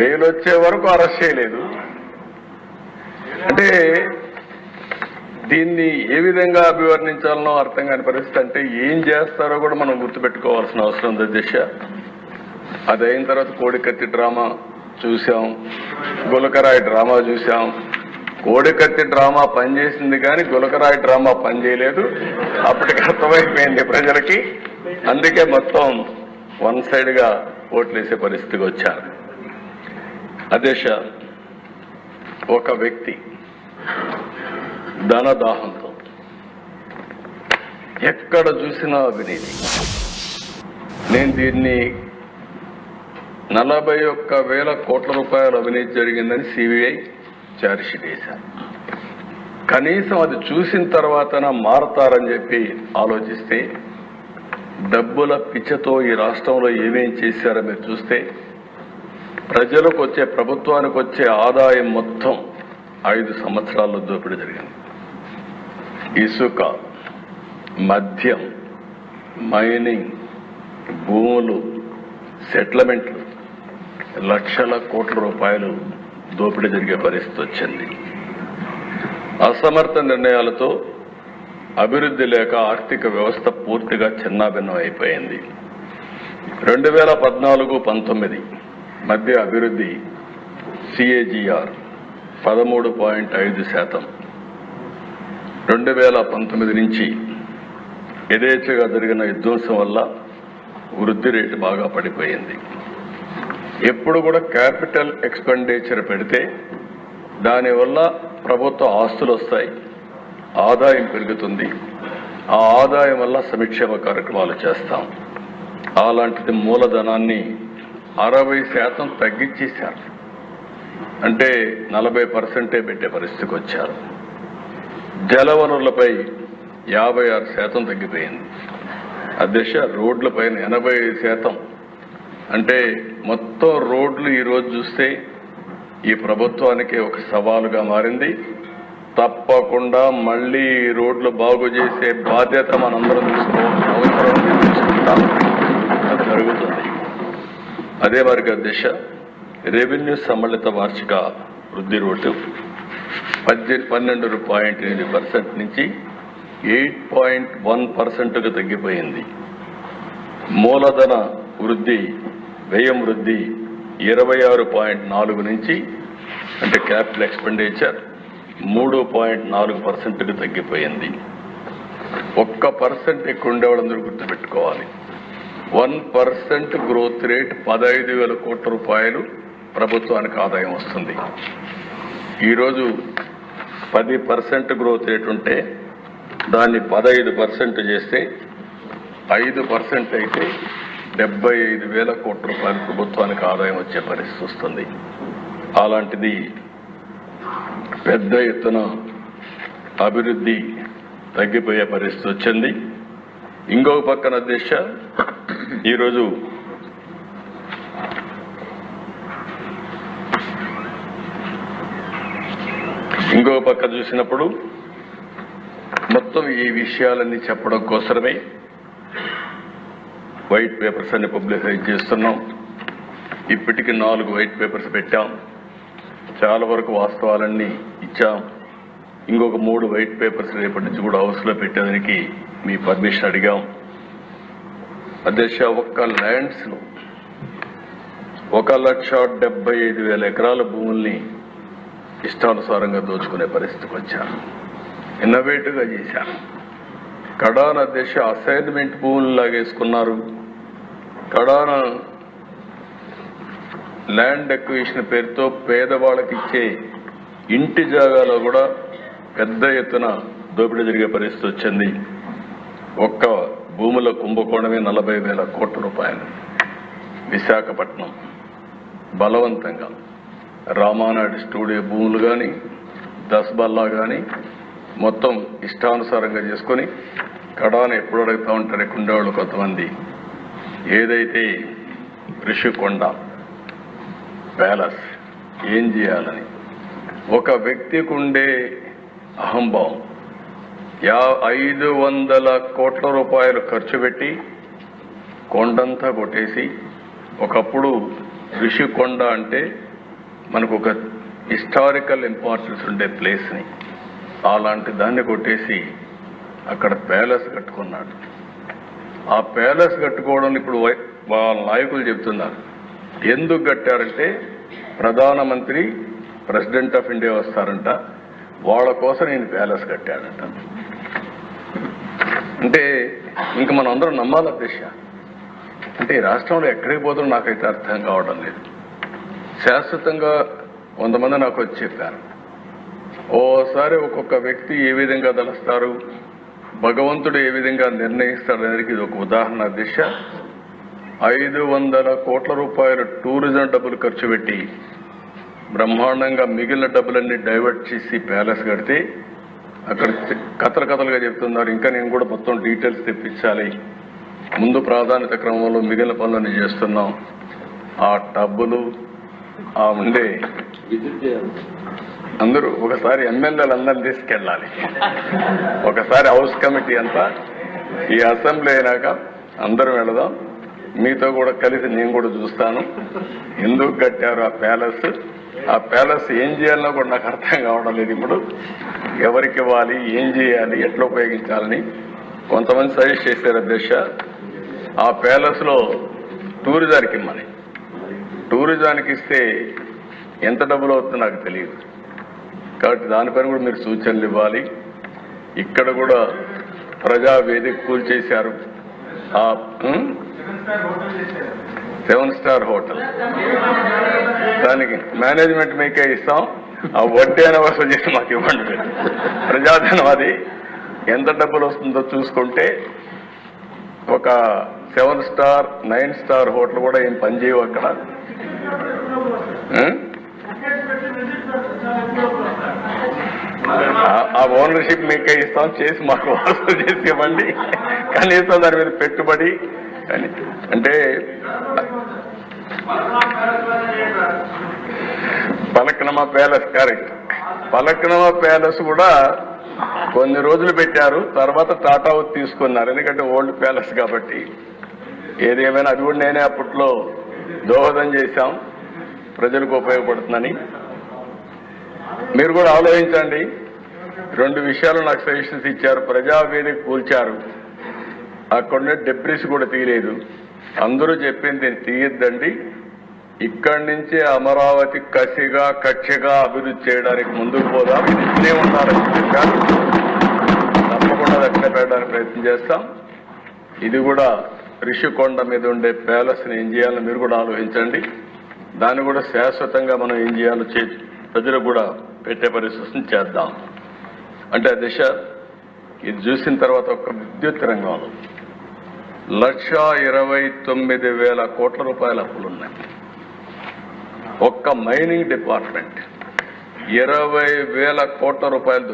Bail వచ్చే వరకు arrest చేయలేదు. అంటే దీన్ని ఏ విధంగా అభివర్ణించాలనో అర్థం కాని పరిస్థితి అంటే ఏం చేస్తారో కూడా మనం గుర్తుపెట్టుకోవాల్సిన అవసరం ఉంది దిశ. అది అయిన తర్వాత కోడికత్తి డ్రామా చూసాం గులకరాయి డ్రామా చూసాం. కోడికత్తి డ్రామా పనిచేసింది కానీ గులకరాయి డ్రామా పనిచేయలేదు అప్పటికి అర్థమైపోయింది ప్రజలకి. అందుకే మొత్తం వన్ సైడ్గా ఓట్లేసే పరిస్థితికి వచ్చారు. అదేశ ఒక వ్యక్తి ధనదాహంతో ఎక్కడ చూసినా అవినీతి. నేను దీన్ని నలభై ఒక్క వేల కోట్ల రూపాయల అవినీతి జరిగిందని సిబిఐ చార్జ్షీట్ వేశారు. కనీసం అది చూసిన తర్వాతన మారతారని చెప్పి ఆలోచిస్తే డబ్బుల పిచ్చతో ఈ రాష్ట్రంలో ఏమేం చేశారో మీరు చూస్తే ప్రజలకు వచ్చే ప్రభుత్వానికి వచ్చే ఆదాయం మొత్తం ఐదు సంవత్సరాల్లో దోపిడీ జరిగింది. ఇసుక మద్యం మైనింగ్ భూములు సెటిల్మెంట్లు లక్షల కోట్ల రూపాయలు దోపిడీ జరిగే పరిస్థితి వచ్చింది. అసమర్థ నిర్ణయాలతో అభివృద్ధి లేక ఆర్థిక వ్యవస్థ పూర్తిగా చిన్నాభిన్నం అయిపోయింది. రెండు వేల పద్నాలుగు పంతొమ్మిది మధ్య అభివృద్ధి సిఏజిఆర్ పదమూడు పాయింట్ ఐదు శాతం. రెండు వేల పంతొమ్మిది నుంచి యథేచ్ఛగా జరిగిన విధ్వంసం వల్ల వృద్ధి రేటు బాగా పడిపోయింది. ఎప్పుడు కూడా క్యాపిటల్ ఎక్స్పెండిచర్ పెడితే దానివల్ల ప్రభుత్వ ఆస్తులు వస్తాయి. ఆదాయం పెరుగుతుంది. ఆ ఆదాయం వల్ల సంక్షేమ కార్యక్రమాలు చేస్తాం. అలాంటిది మూలధనాన్ని అరవై శాతం తగ్గించేశారు. అంటే నలభై పర్సెంటే పెట్టే పరిస్థితికి వచ్చారు. జలవనరులపై యాభై ఆరు శాతం తగ్గిపోయింది. అధ్యక్ష రోడ్లపైన ఎనభై శాతం. అంటే మొత్తం రోడ్లు ఈరోజు చూస్తే ఈ ప్రభుత్వానికి ఒక సవాలుగా మారింది. తప్పకుండా మళ్ళీ రోడ్లు బాగు చేసే బాధ్యత మనందరం తీసుకోవాల్సిన అవసరం తీసుకుంటాం అది జరుగుతుంది. అదే వారికి దిశ రెవెన్యూ సమ్మిళిత వార్షిక వృద్ధి రేటు పద్దెనిమిది పన్నెండు పాయింట్ ఎనిమిది పర్సెంట్ నుంచి ఎయిట్ పాయింట్ వన్ పర్సెంట్కు తగ్గిపోయింది. మూలధన వృద్ధి వ్యయం వృద్ధి ఇరవై ఆరు పాయింట్ నాలుగు నుంచి అంటే క్యాపిటల్ ఎక్స్పెండిచర్ మూడు పాయింట్ నాలుగు పర్సెంట్కు తగ్గిపోయింది. ఒక్క పర్సెంట్ ఎక్కువ ఉండేవాళ్ళందరూ గుర్తుపెట్టుకోవాలి. వన్ పర్సెంట్ గ్రోత్ రేట్ పదహైదు వేల కోట్ల రూపాయలు ప్రభుత్వానికి ఆదాయం వస్తుంది. ఈరోజు పది పర్సెంట్ గ్రోత్ రేట్ ఉంటే దాన్ని పదహైదు పర్సెంట్ చేస్తే ఐదు పర్సెంట్ అయితే డెబ్బై ఐదు వేల కోట్ల రూపాయలు ప్రభుత్వానికి ఆదాయం వచ్చే పరిస్థితి వస్తుంది. అలాంటిది పెద్ద ఎత్తున అభివృద్ధి తగ్గిపోయే పరిస్థితి వచ్చింది. ఇంకొక పక్కన దిశ ఈరోజు ఇంకో పక్క చూసినప్పుడు మొత్తం ఈ విషయాలన్నీ చెప్పడం కోసమే వైట్ పేపర్స్ అన్ని పబ్లిసైజ్ చేస్తున్నాం. ఇప్పటికి నాలుగు వైట్ పేపర్స్ పెట్టాం. చాలా వరకు వాస్తవాలన్నీ ఇచ్చాం. ఇంకొక మూడు వైట్ పేపర్స్ రేపటి నుంచి కూడా హౌస్లో పెట్టేదానికి మీ పర్మిషన్ అడిగాం. అధ్యక్ష ఒక్క ల్యాండ్స్లో ఒక లక్ష డెబ్బై ఐదు వేల ఎకరాల భూముల్ని ఇష్టానుసారంగా దోచుకునే పరిస్థితికి వచ్చారు ఇన్నోవేటివ్గా చేశారు కడాన దశ అసైన్మెంట్ భూములు లాగేసుకున్నారు. కడాన ల్యాండ్ ఎక్విజిషన్ పేరుతో పేదవాళ్ళకి ఇచ్చే ఇంటి జాగాలో కూడా పెద్ద ఎత్తున దోపిడీ జరిగే పరిస్థితి వచ్చింది. ఒక్క భూముల కుంభకోణమే నలభై వేల కోట్ల రూపాయలు. విశాఖపట్నం బలవంతంగా. రామానాయుడు స్టూడియో భూములు కానీ దస్బల్లా కానీ మొత్తం ఇష్టానుసారంగా చేసుకొని కడాన ఎప్పుడు అడుగుతూ ఉంటారు ఇక్కడ కొంతమంది. ఏదైతే ఋషికొండ ప్యాలెస్ ఏం చేయాలని. ఒక వ్యక్తికి ఉండే అహంభావం. యా ఐదు వందల కోట్ల రూపాయలు ఖర్చు పెట్టి కొండంతా కొట్టేసి ఒకప్పుడు ఋషికొండ అంటే మనకు ఒక హిస్టారికల్ ఇంపార్టెన్స్ ఉండే ప్లేస్ని అలాంటి దాన్ని కొట్టేసి అక్కడ ప్యాలెస్ కట్టుకున్నాడు. ఆ ప్యాలెస్ కట్టుకోవడం ఇప్పుడు వై- వాళ్ళ నాయకులు చెప్తున్నారు. ఎందుకు కట్టారంటే ప్రధానమంత్రి ప్రెసిడెంట్ ఆఫ్ ఇండియా వస్తారంట. వాళ్ళ కోసం నేను ప్యాలెస్ కట్టాడంట అంటే ఇంక మనం అందరం నమ్మాలి దిశ అంటే ఈ రాష్ట్రంలో ఎక్కడికి పోతుందో నాకైతే అర్థం కావడం లేదు. శాశ్వతంగా కొంతమంది నాకు వచ్చి చెప్పారు. ఓసారి ఒక్కొక్క వ్యక్తి ఏ విధంగా తలుస్తారు? భగవంతుడు ఏ విధంగా నిర్ణయిస్తాడు అనేది ఇది ఒక ఉదాహరణ దిశ ఐదు వందల కోట్ల రూపాయల టూరిజం డబ్బులు ఖర్చు పెట్టి బ్రహ్మాండంగా మిగిలిన డబ్బులన్నీ డైవర్ట్ చేసి ప్యాలెస్ కడితే అక్కడ కథలు కథలుగా చెప్తున్నారు. ఇంకా నేను కూడా మొత్తం డీటెయిల్స్ తెప్పించాలి. ముందు ప్రాధాన్యత క్రమంలో మిగిలిన పనులన్నీ చేస్తున్నాం. ఆ డబ్బులు ఆ ఉండే అందరూ ఒకసారి ఎమ్మెల్యేలు అందరిని తీసుకెళ్ళాలి. ఒకసారి హౌస్ కమిటీ అంతా ఈ అసెంబ్లీ అయినాక అందరం వెళదాం. మీతో కూడా కలిసి నేను కూడా చూస్తాను. ఎందుకు కట్టారు ఆ ప్యాలెస్? ఆ ప్యాలెస్ ఏం చేయాలన్నా కూడా నాకు అర్థం కావడం లేదు ఇప్పుడు. ఎవరికి ఇవ్వాలి ఏం చేయాలి ఎట్లా ఉపయోగించాలని కొంతమంది సజెస్ట్ చేశారు అధ్యక్ష. ఆ ప్యాలెస్లో టూరిజానికి ఇమ్మని టూరిజానికి ఇస్తే ఎంత డబ్బులు అవుతుందో నాకు తెలియదు. కాబట్టి దానిపైన కూడా మీరు సూచనలు ఇవ్వాలి. ఇక్కడ కూడా ప్రజా వేదిక కూల్చేశారు ఆ సెవెన్ స్టార్ హోటల్. దానికి మేనేజ్మెంట్ మీకే ఇస్తాం. ఆ వడ్డీ అనే వసూలు చేసి మాకు ఇవ్వండి. మీరు. ప్రజాధనం అది ఎంత డబ్బులు వస్తుందో చూసుకుంటే ఒక seven star nine star hotel కూడా ఏం పనిచేయవు అక్కడ. ఆ- ఆ ఓనర్షిప్ మీకే ఇస్తాం చేసి మాకు వసూలు చేసి ఇవ్వండి. కనీసం దాని మీద పెట్టుబడి అని. అంటే Falaknuma palace correct Falaknuma palace కూడా కొన్ని రోజులు పెట్టారు తర్వాత టాటా వుడ్ తీసుకున్నారు. ఎందుకంటే ఓల్డ్ ప్యాలెస్ కాబట్టి. ఏదేమైనా అది కూడా నేనే అప్పట్లో దోహదం చేశాం. ప్రజలకు ఉపయోగపడుతుందని. మీరు కూడా ఆలోచించండి. రెండు విషయాలు నాకు సజెషన్స్ ఇచ్చారు. ప్రజావేదిక కూల్చారు. అక్కడ డెబ్రిస్ కూడా తీయలేదు. అందరూ చెప్పింది తీయద్దండి. ఇక్కడి నుంచే అమరావతి కసిగా కక్షగా అభివృద్ధి చేయడానికి ముందుకు పోదాం. ఇది ఇట్లే ఉండాలని చెప్పారు తప్పకుండా దక్షిణ పెట్టడానికి ప్రయత్నం చేస్తాం. ఇది కూడా రిషికొండ మీద ఉండే ప్యాలెస్ని ఏం చేయాలో మీరు కూడా ఆలోచించండి. దాన్ని కూడా శాశ్వతంగా మనం ఏం చేయాలో చే ప్రజలకు కూడా పెట్టే పరిస్థితిని చేద్దాం. అంటే ఆ దిశ ఇది చూసిన తర్వాత ఒక విద్యుత్ రంగంలో లక్ష ఇరవై తొమ్మిది వేల కోట్ల రూపాయల అప్పులు ఉన్నాయి. ఒక్క మైనింగ్ డిపార్ట్మెంట్ ఇరవై వేల కోట్ల రూపాయలు